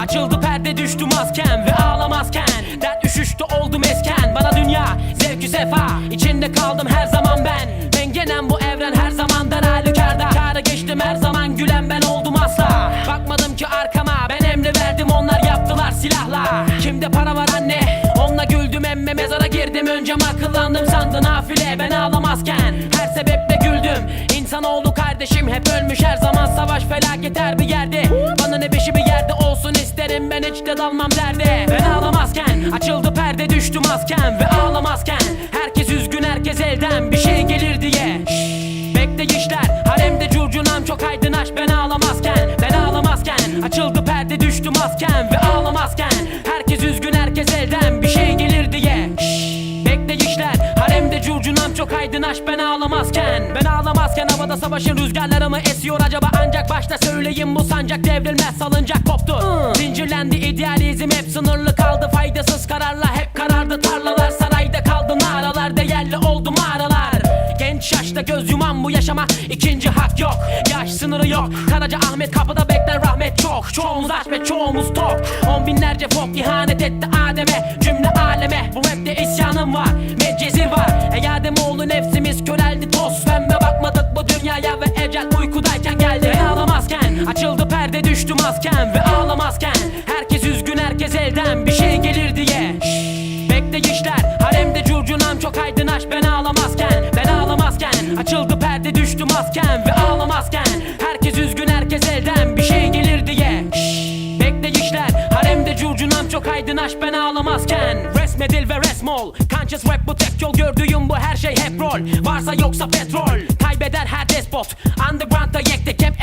Açıldı perde düştü maskem ve ağlamazken. Dert üşüştü oldum esken. Bana dünya zevkü sefa. İçinde kaldım her zaman ben. Mengenem bu evren her zamandan halükarda. Kâra geçtim her zaman gülen ben oldum asla. Bakmadım ki arkama ben emri verdim onlar yaptılar silahla. Kimde para var anne? Onunla güldüm emme mezara girdim. Önce akıllandım sandın nafile. Ben ağlamazken Her sebeple güldüm. İnsanoğlu kardeşim hep ölmüş her zaman. Savaş felaket her bir yerde. Bana ne beşi isterim ben hiç de dalmam derde. Ben ağlamazken açıldı perde düştü maskem Ve ağlamazken herkes üzgün herkes elden bir şey gelir diye. Şşş, Bekleyişler haremde curcunam çok aydınlaş. Ben ağlamazken Ben ağlamazken açıldı perde düştü maskem Ve ağlamazken herkes üzgün herkes elden bir şey gelir diye. Şşş, curcunam çok aydınlaş ben ağlamazken. Ben ağlamazken havada savaşın rüzgarları mı esiyor acaba? Ancak başta söyleyeyim bu sancak devrilmez salıncak koptu. Zincirlendi idealizm hep sınırlı kaldı. Faydasız kararla hep karardı tarlalar. Sarayda kaldı naralar değerli oldu mağaralar. Genç yaşta göz yuman bu yaşama ikinci hak yok. Yaş sınırı yok. Karaca Ahmet kapıda bekler rahmet çok Çoğumuz aç ve çoğumuz tok. On binlerce fok ihanet etti Adem'e açıldı perde düştü maskem Ve ağlamazken herkes üzgün herkes elden bir şey gelir diye. Şşş, Bekleyişler haremde curcunam çok aydınlaş ben ağlamazken Ben ağlamazken. Açıldı perde düştü maskem Ve ağlamazken herkes üzgün herkes elden bir şey gelir diye. Şşş, Bekleyişler haremde curcunam çok aydınlaş ben ağlamazken. Resmedil ve resmol Conscious rap bu tek yol gördüğüm bu her şey hep rol. Varsa yoksa petrol Kaybeder her despot. Underground'da yektik hep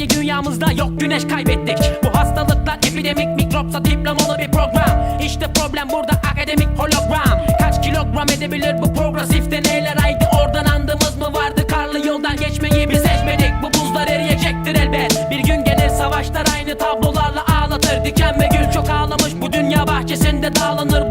renkli dünyamızda yok güneş kaybettik. Bu hastalıklar epidemik mikropsa diplomalı bir program. İşte problem burada akademik hologram. Kaç kilogram edebilir bu progresifte neyler aydı oradan andığımız mı vardı? Karlı yoldan geçmeyi biz seçmedik bu buzlar eriyecektir elbet. Bir gün gelir savaşlar aynı tablolarla ağlatır. Diken ve gül çok ağlamış. Bu dünya bahçesinde dağlanır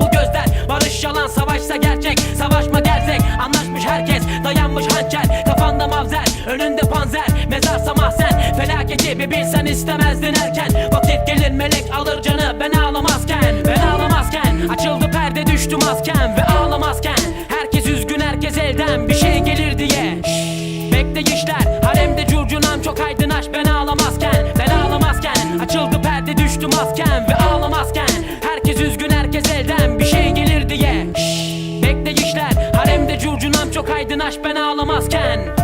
istemezdin erken Vakit gelir melek alır canı ben ağlamazken Ben ağlamazken açıldı perde düştü maskem Ve ağlamazken herkes üzgün herkes elden bir şey gelir diye. Şşş, Bekleyişler haremde curcunam çok aydınlaş ben ağlamazken Ben ağlamazken açıldı perde düştü maskem Ve ağlamazken herkes üzgün herkes elden bir şey gelir diye. Şşş, Bekleyişler haremde curcunam çok aydınlaş ben ağlamazken